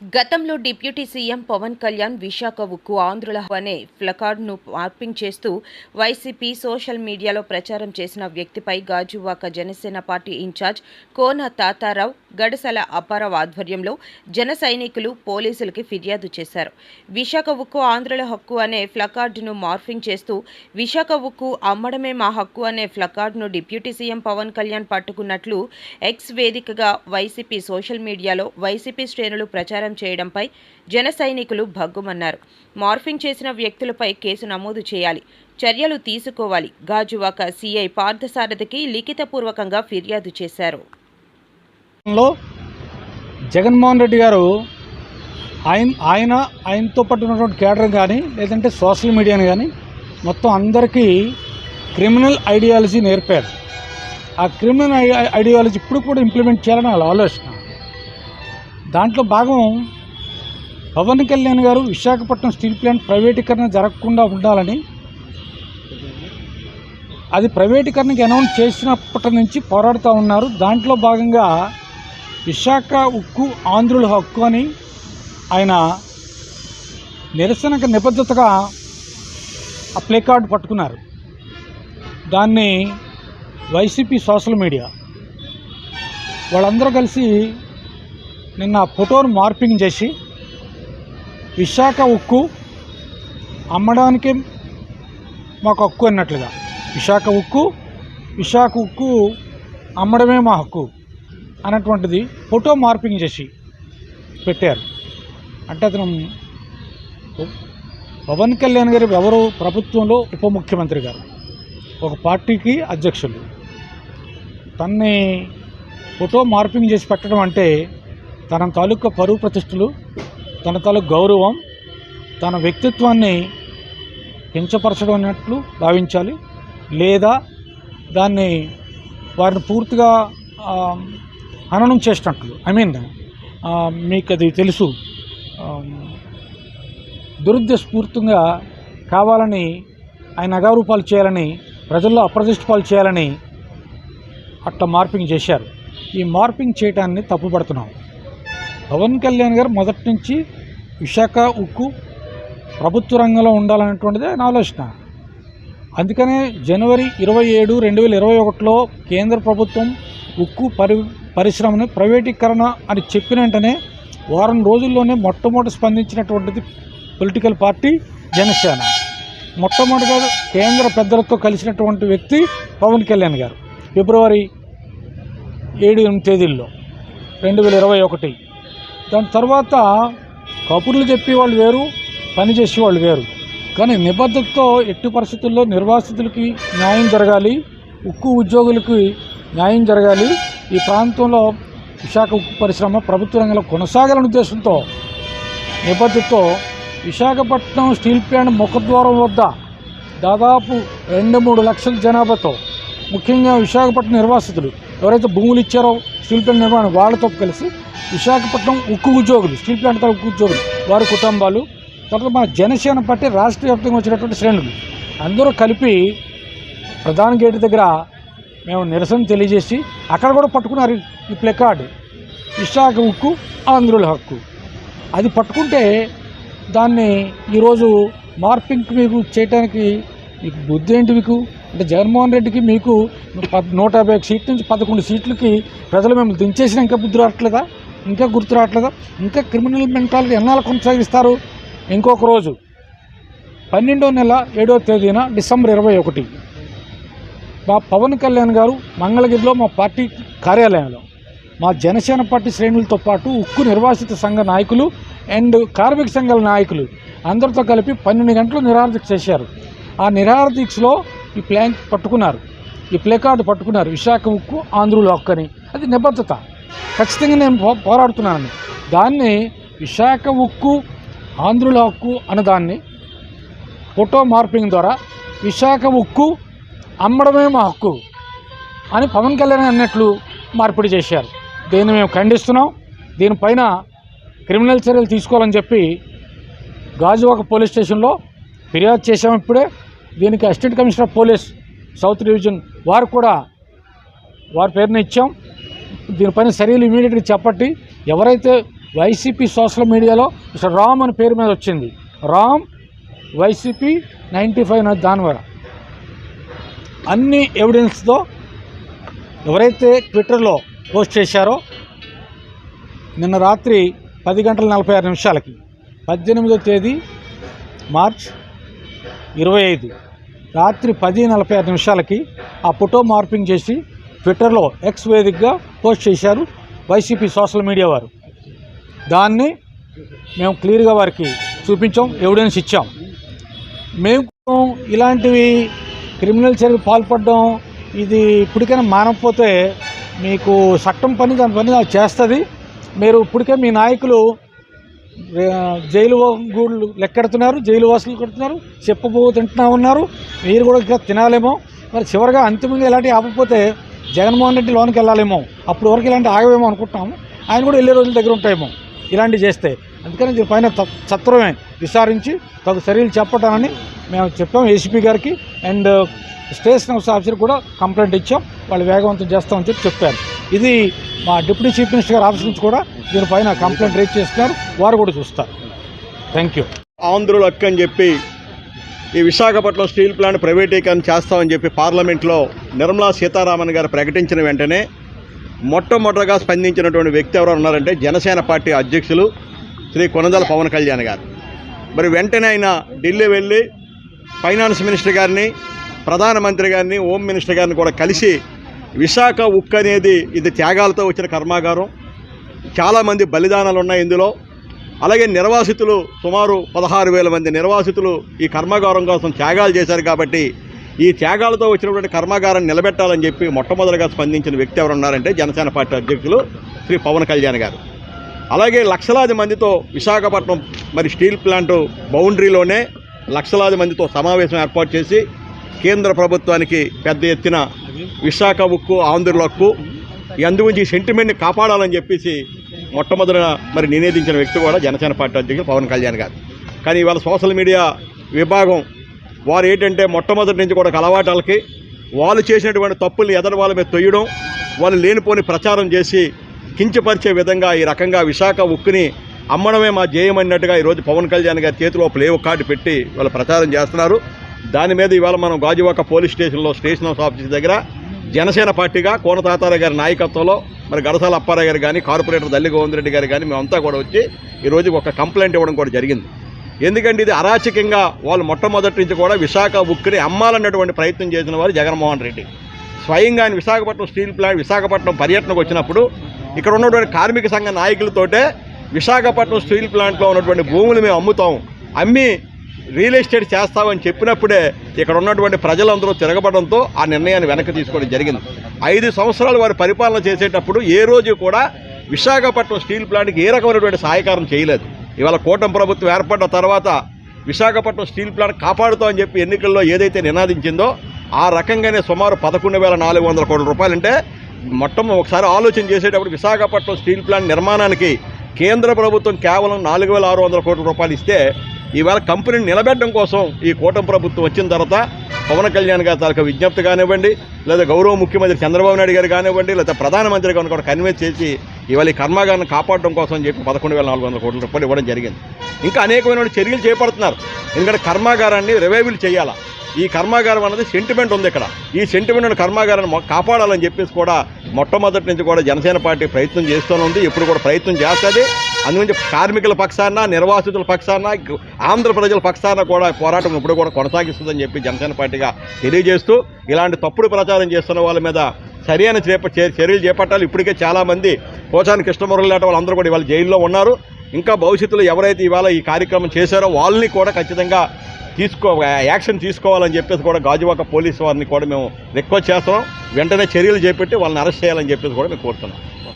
గతంలో deputy CM Pawan Kalyan Visakha ఉక్కు ఆంధ్రుల అనే ప్లకార్డును మార్పింగ్ చేస్తూ వైసీపీ సోషల్ మీడియాలో ప్రచారం చేసిన వ్యక్తిపై గాజువాక జనసేన పార్టీ ఇన్ఛార్జ్ కోన తాతారావు గడసల అపారావు ఆధ్వర్యంలో జన సైనికులు పోలీసులకి ఫిర్యాదు చేశారు. విశాఖ ఉక్కు ఆంధ్రుల హక్కు అనే ప్లకార్డును మార్ఫింగ్ చేస్తూ విశాఖ ఉక్కు అమ్మడమే మా హక్కు అనే ప్లకార్డును డిప్యూటీ సీఎం పవన్ కళ్యాణ్ పట్టుకున్నట్లు ఎక్స్ వేదికగా వైసీపీ సోషల్ మీడియాలో వైసీపీ శ్రేణులు ప్రచారం చేయడంపై జన సైనికులు భగ్గుమన్నారు. మార్ఫింగ్ చేసిన వ్యక్తులపై కేసు నమోదు చేయాలి. చర్యలు తీసుకోవాలి. గాజువాక సీఐ పార్థసారథికి లిఖితపూర్వకంగా ఫిర్యాదు చేశారు. జగన్మోహన్ రెడ్డి గారు ఆయన ఆయన ఆయనతో పాటు ఉన్నటువంటి కేడర్ కానీ లేదంటే సోషల్ మీడియాని కానీ మొత్తం అందరికీ క్రిమినల్ ఐడియాలజీ నేర్పారు. ఆ క్రిమినల్ ఐ- ఐడియాలజీ ఇప్పుడు కూడా ఇంప్లిమెంట్ చేయాలని వాళ్ళ ఆలోచన. దాంట్లో భాగం పవన్ కళ్యాణ్ గారు విశాఖపట్నం స్టీల్ ప్లాంట్ ప్రైవేటీకరణ జరగకుండా ఉండాలని అది ప్రైవేటీకరణకి అనౌన్స్ చేసినప్పటి నుంచి పోరాడుతూ ఉన్నారు. దాంట్లో భాగంగా విశాఖ ఉక్కు ఆంధ్రుల హక్కు అని ఆయన నిరసనకు నిబద్ధతగా ఆ ప్లే కార్డు పట్టుకున్నారు. దాన్ని వైసీపీ సోషల్ మీడియా. వాళ్ళందరూ కలిసి నిన్న ఫోటోను మార్పింగ్ చేసి విశాఖ ఉక్కు అమ్మడానికి మాకు హక్కు అన్నట్లుగా. విశాఖ ఉక్కు విశాఖ ఉక్కు అమ్మడమే మా హక్కు అన్నటువంటిది ఫోటో మార్పింగ్ చేసి పెట్టారు. అంటే అతను పవన్ కళ్యాణ్ గారు ఎవరు ప్రభుత్వంలో ఉప ముఖ్యమంత్రి గారు? ఒక పార్టీకి అధ్యక్షులు. తన్ని ఫోటో మార్పింగ్ చేసి పెట్టడం అంటే తన తాలూకా పరువు ప్రతిష్టలు తన తాలూకు గౌరవం తన వ్యక్తిత్వాన్ని కించపరచడం అన్నట్లు భావించాలి. లేదా దాన్ని వారిని పూర్తిగా హననం చేసినట్లు. ఐ మీన్ మీకు అది తెలుసు. ఆ, దురుద్దేశపూర్తంగా కావాలని ఆయన అగారూపాలు చేయాలని ప్రజల్లో అప్రతిష్టపాలు చేయాలని అట్లా మార్పింగ్ చేశారు. ఈ మార్పింగ్ చేయటాన్ని తప్పుపడుతున్నాం. పవన్ కళ్యాణ్ గారు మొదటి నుంచి విశాఖ ఉక్కు ప్రభుత్వ రంగంలో ఉండాలనేటువంటిది ఆయన ఆలోచన. అందుకనే జనవరి ఇరవై ఏడు రెండు వేల ఇరవై ఒకటిలో కేంద్ర ప్రభుత్వం ఉక్కు పరి పరిశ్రమను ప్రైవేటీకరణ అని చెప్పిన వెంటనే వారం రోజుల్లోనే మొట్టమొదటి స్పందించినటువంటిది పొలిటికల్ పార్టీ జనసేన. మొట్టమొదటిగా కేంద్ర పెద్దలతో కలిసినటువంటి వ్యక్తి పవన్ కళ్యాణ్ గారు. ఫిబ్రవరి ఏడు ఎనిమిది తేదీల్లో రెండు వేల ఇరవై ఒకటి. దాని తర్వాత కబుర్లు చెప్పి వాళ్ళు వేరు పని చేసే వాళ్ళు వేరు. కానీ నిబద్ధతతో ఎట్టి పరిస్థితుల్లో నిర్వాసితులకి న్యాయం జరగాలి ఉక్కు ఉద్యోగులకి న్యాయం జరగాలి. ఈ ప్రాంతంలో విశాఖ ఉక్కు పరిశ్రమ ప్రభుత్వ రంగంలో కొనసాగాలనే ఉద్దేశంతో నిబద్ధతతో విశాఖపట్నం స్టీల్ ప్లాంట్ ముఖద్వారం వద్ద దాదాపు రెండు మూడు లక్షల జనాభాతో ముఖ్యంగా విశాఖపట్నం నిర్వాసితులు. ఎవరైతే భూములు ఇచ్చారో స్టీల్ ప్లాంట్ నిర్మాణం వాళ్ళతో కలిసి విశాఖపట్నం ఉక్కు ఉద్యోగులు స్టీల్ ప్లాంట్ ఉక్కు ఉద్యోగులు వారి కుటుంబాలు తర్వాత మన జనసేన పార్టీ రాష్ట్ర వ్యాప్తంగా వచ్చినటువంటి శ్రేణులు అందరూ కలిపి ప్రధాన గేటు దగ్గర మేము నిరసన తెలియజేసి అక్కడ కూడా పట్టుకున్నారు ఈ ప్లెకార్డు. విశాఖ ఉక్కు ఆంధ్రుల హక్కు. అది పట్టుకుంటే దాన్ని ఈరోజు మార్పింగ్ మీకు చేయడానికి మీకు బుద్ధి ఏంటి మీకు? అంటే జగన్మోహన్ రెడ్డికి మీకు నూట యాభై ఒక సీట్ల నుంచి పదకొండు సీట్లకి ప్రజలు మేము దించేసిన ఇంకా బుద్ధి రావట్లేదా? ఇంకా గుర్తు రావట్లేదా? ఇంకా క్రిమినల్ మెంటాలిటీ ఎన్నాళ్ళు కొనసాగిస్తారు? ఇంకొక రోజు. పన్నెండో నెల ఏడో తేదీన డిసెంబర్ ఇరవై ఒకటి. మా పవన్ కళ్యాణ్ గారు మంగళగిరిలో మా పార్టీ కార్యాలయంలో. మా జనసేన పార్టీ శ్రేణులతో పాటు ఉక్కు నిర్వాసిత సంఘ నాయకులు అండ్ కార్మిక సంఘాల నాయకులు. అందరితో కలిపి పన్నెండు గంటలు నిరాహార చేశారు. ఆ నిరాహార దీక్షలో ఈ ప్లాన్ పట్టుకున్నారు. ఈ ప్లే కార్డు పట్టుకున్నారు. విశాఖ ఉక్కు ఆంధ్రుల హక్కు అని అది నిబద్ధత. ఖచ్చితంగా నేను పో పోరాడుతున్నానని. దాన్ని విశాఖ ఉక్కు ఆంధ్రుల హక్కు అన్నదాన్ని ఫోటో మార్పింగ్ ద్వారా విశాఖ ఉక్కు అమ్మడమే మా హక్కు అని పవన్ కళ్యాణ్ అన్నట్లు మార్పిడి చేశారు. దీన్ని మేము ఖండిస్తున్నాం. దీనిపైన క్రిమినల్ చర్యలు తీసుకోవాలని చెప్పి గాజువాక పోలీస్ స్టేషన్లో ఫిర్యాదు చేశాం ఇప్పుడే. దీనికి assistant commissioner of police south division వారు కూడా వారి పేరున ఇచ్చాం. దీనిపైన చర్యలు ఇమీడియట్గా చెప్పట్టి ఎవరైతే వైసీపీ సోషల్ మీడియాలో మిస్టర్ రామ్ అని పేరు మీద వచ్చింది రామ్ వైసీపీ నైంటీ ఫైవ్ దాని వల్ల అన్ని ఎవిడెన్స్తో ఎవరైతే ట్విట్టర్లో పోస్ట్ చేశారో నిన్న రాత్రి పది గంటల నలభై ఆరు నిమిషాలకి పద్దెనిమిదో తేదీ మార్చ్ ఇరవై ఐదు. రాత్రి పది నలభై ఆరు నిమిషాలకి ఆ ఫోటో మార్పింగ్ చేసి ట్విట్టర్లో ఎక్స్ వేదికగా పోస్ట్ చేశారు వైసీపీ సోషల్ మీడియా వారు. దాన్ని మేము క్లియర్గా వారికి చూపించాం ఎవిడెన్స్ ఇచ్చాం. మేము ఇలాంటివి క్రిమినల్ చర్యలు పాల్పడడం ఇది ఇప్పటికైనా మానకపోతే మీకు చట్టం పని దాని పని చేస్తుంది. మీరు ఇప్పటికే మీ నాయకులు జైలు గూళ్ళు లెక్కెడుతున్నారు జైలు వాసులు కడుతున్నారు చెప్పబో తింటున్నా ఉన్నారు. మీరు కూడా ఇంకా తినాలేమో. మరి చివరిగా అంతిమంగా ఇలాంటివి ఆపకపోతే జగన్మోహన్ రెడ్డి లోనికి వెళ్ళాలేమో. అప్పుడు వరకు ఇలాంటి ఆగవేమో అనుకుంటున్నాము ఆయన కూడా వెళ్ళే రోజుల దగ్గర ఉంటాయేమో ఇలాంటివి చేస్తే. అందుకని దీనిపైన త- సత్వరమే విచారించి తగు చర్యలు చెప్పటానని మేము చెప్పాం ఏసీపీ గారికి. అండ్ స్టేషన్ హౌస్ ఆఫీసర్ కూడా కంప్లైంట్ ఇచ్చాం. వాళ్ళు వేగవంతం చేస్తామని చెప్పి చెప్పారు. ఇది మా డిప్యూటీ చీఫ్ మినిస్టర్ గారి ఆఫీస్ నుంచి కూడా దీనిపైన కంప్లైంట్ రేజ్ చేస్తున్నారు. వారు కూడా చూస్తారు. Thank you. ఆంధ్రులు హక్కు అని చెప్పి ఈ విశాఖపట్నం స్టీల్ ప్లాంట్ ప్రైవేటీకరణ చేస్తామని చెప్పి పార్లమెంట్లో నిర్మలా సీతారామన్ గారు ప్రకటించిన వెంటనే మొట్టమొదటగా స్పందించినటువంటి వ్యక్తి ఎవరు ఉన్నారంటే జనసేన పార్టీ అధ్యక్షులు శ్రీ కొనదల పవన్ కళ్యాణ్ గారు. మరి వెంటనే ఆయన ఢిల్లీ వెళ్ళి ఫైనాన్స్ మినిస్టర్ గారిని ప్రధానమంత్రి గారిని హోమ్ మినిస్టర్ గారిని కూడా కలిసి విశాఖ ఉక్కు అనేది ఇది త్యాగాలతో వచ్చిన కర్మాగారం. చాలామంది బలిదానాలు ఉన్నాయి ఇందులో. అలాగే నిర్వాసితులు సుమారు పదహారు వేల మంది నిర్వాసితులు ఈ కర్మాగారం కోసం త్యాగాలు చేశారు కాబట్టి ఈ త్యాగాలతో వచ్చినటువంటి కర్మాగారం నిలబెట్టాలని చెప్పి మొట్టమొదటిగా స్పందించిన వ్యక్తి ఎవరు ఉన్నారంటే జనసేన పార్టీ అధ్యక్షులు శ్రీ పవన్ కళ్యాణ్ గారు. అలాగే లక్షలాది మందితో విశాఖపట్నం మరి స్టీల్ ప్లాంట్ బౌండరీలోనే లక్షలాది మందితో సమావేశం ఏర్పాటు చేసి కేంద్ర ప్రభుత్వానికి పెద్ద ఎత్తున విశాఖ ఉక్కు ఆంధ్రుల హక్కు ఈ అందుగురించి ఈ సెంటిమెంట్ని కాపాడాలని చెప్పేసి మొట్టమొదట మరి నినేదించిన వ్యక్తి కూడా జనసేన పార్టీ అధ్యక్షులు పవన్ కళ్యాణ్ గారు. కానీ ఇవాళ సోషల్ మీడియా విభాగం వారు ఏంటంటే మొట్టమొదటి నుంచి కూడా అలవాటాలకి వాళ్ళు చేసినటువంటి తప్పుల్ని ఎదరు వాళ్ళ మీద తొయ్యడం వాళ్ళు లేనిపోని ప్రచారం చేసి కించపరిచే విధంగా ఈ రకంగా విశాఖ ఉక్కుని అమ్మడమే మా జేయం ఈరోజు పవన్ కళ్యాణ్ గారి చేతిలో ప్లే కార్డు పెట్టి వాళ్ళు ప్రచారం చేస్తున్నారు. దాని మీద ఇవాళ మనం గాజువాక పోలీస్ స్టేషన్లో స్టేషన్ హౌస్ ఆఫీస్ దగ్గర జనసేన పార్టీగా కోనతాతారావు గారి నాయకత్వంలో మరి గడసాల అప్పారావు గారు కానీ కార్పొరేటర్ దల్లి గోవిందరెడ్డి గారు కానీ మేమంతా కూడా వచ్చి ఈరోజు ఒక కంప్లైంట్ ఇవ్వడం కూడా జరిగింది. ఎందుకంటే ఇది అరాచకంగా వాళ్ళు మొట్టమొదటి నుంచి కూడా విశాఖ ఉక్కుని అమ్మాలన్నటువంటి ప్రయత్నం చేసిన వారు జగన్మోహన్ రెడ్డి. స్వయంగా ఆయన విశాఖపట్నం స్టీల్ ప్లాంట్ విశాఖపట్నం పర్యటనకు వచ్చినప్పుడు ఇక్కడ ఉన్నటువంటి కార్మిక సంఘ నాయకులతోటే విశాఖపట్నం స్టీల్ ప్లాంట్లో ఉన్నటువంటి భూములు మేము అమ్ముతాం. అమ్మి రియల్ ఎస్టేట్ చేస్తామని చెప్పినప్పుడే ఇక్కడ ఉన్నటువంటి ప్రజలందరూ తిరగబడంతో ఆ నిర్ణయాన్ని వెనక్కి తీసుకోవడం జరిగింది. ఐదు సంవత్సరాలు వారు పరిపాలన చేసేటప్పుడు ఏ రోజు కూడా విశాఖపట్నం స్టీల్ ప్లాంట్కి ఏ రకమైనటువంటి సహాయకారం చేయలేదు. ఇవాళ కూటమి ప్రభుత్వం ఏర్పడ్డ తర్వాత విశాఖపట్నం స్టీల్ ప్లాంట్ కాపాడుతామని చెప్పి ఎన్నికల్లో ఏదైతే నినాదించిందో ఆ రకంగానే సుమారు పదకొండు వేల నాలుగు వందల కోట్ల రూపాయలంటే మొత్తం ఒకసారి ఆలోచన చేసేటప్పుడు విశాఖపట్నం స్టీల్ ప్లాంట్ నిర్మాణానికి కేంద్ర ప్రభుత్వం కేవలం నాలుగు వేల ఆరు వందల కోట్ల రూపాయలు ఇస్తే ఇవాళ కంపెనీని నిలబెట్టడం కోసం ఈ కూటమి ప్రభుత్వం వచ్చిన తర్వాత పవన్ కళ్యాణ్ గారి తాలూకా విజ్ఞప్తి కానివ్వండి లేదా గౌరవ ముఖ్యమంత్రి చంద్రబాబు నాయుడు గారు కానివ్వండి లేదా ప్రధానమంత్రి గారిని కూడా కన్విన్స్ చేసి ఇవాళ ఈ కర్మాగారాన్ని కాపాడడం కోసం చెప్పి పదకొండు వేల నాలుగు వందల కోట్ల రూపాయలు ఇవ్వడం జరిగింది. ఇంకా అనేకమైన చర్యలు చేపడుతున్నారు. ఎందుకంటే కర్మాగారాన్ని రివైవల్ చేయాలా. ఈ కర్మాగారం అన్నది సెంటిమెంట్ ఉంది ఇక్కడ. ఈ సెంటిమెంట్ కర్మాగారాన్ని కాపాడాలని చెప్పేసి కూడా మొట్టమొదటి నుంచి కూడా జనసేన పార్టీ ప్రయత్నం చేస్తూనే ఉంది. ఇప్పుడు కూడా ప్రయత్నం చేస్తుంది. అందుకని కార్మికుల పక్షాన నిర్వాసితుల పక్షాన ఆంధ్ర ప్రజల పక్షాన కూడా పోరాటం ఇప్పుడు కూడా కొనసాగిస్తుందని చెప్పి జనసేన పార్టీగా తెలియజేస్తూ ఇలాంటి తప్పుడు ప్రచారం చేస్తున్న వాళ్ళ మీద సరైన చేప చే- చర్యలు చేపట్టాలి. ఇప్పటికే చాలామంది పోచాని కృష్ణమురళి లాంటి వాళ్ళందరూ కూడా ఇవాళ జైల్లో ఉన్నారు. ఇంకా భవిష్యత్తులో ఎవరైతే ఇవాళ ఈ కార్యక్రమం చేశారో వాళ్ళని కూడా ఖచ్చితంగా తీసుకో యాక్షన్ తీసుకోవాలని చెప్పేసి కూడా గాజువాక పోలీసు వారిని కూడా మేము రిక్వెస్ట్ చేస్తున్నాం. వెంటనే చర్యలు చేపట్టి వాళ్ళని అరెస్ట్ చేయాలని చెప్పేసి కూడా మేము కోరుతున్నాం.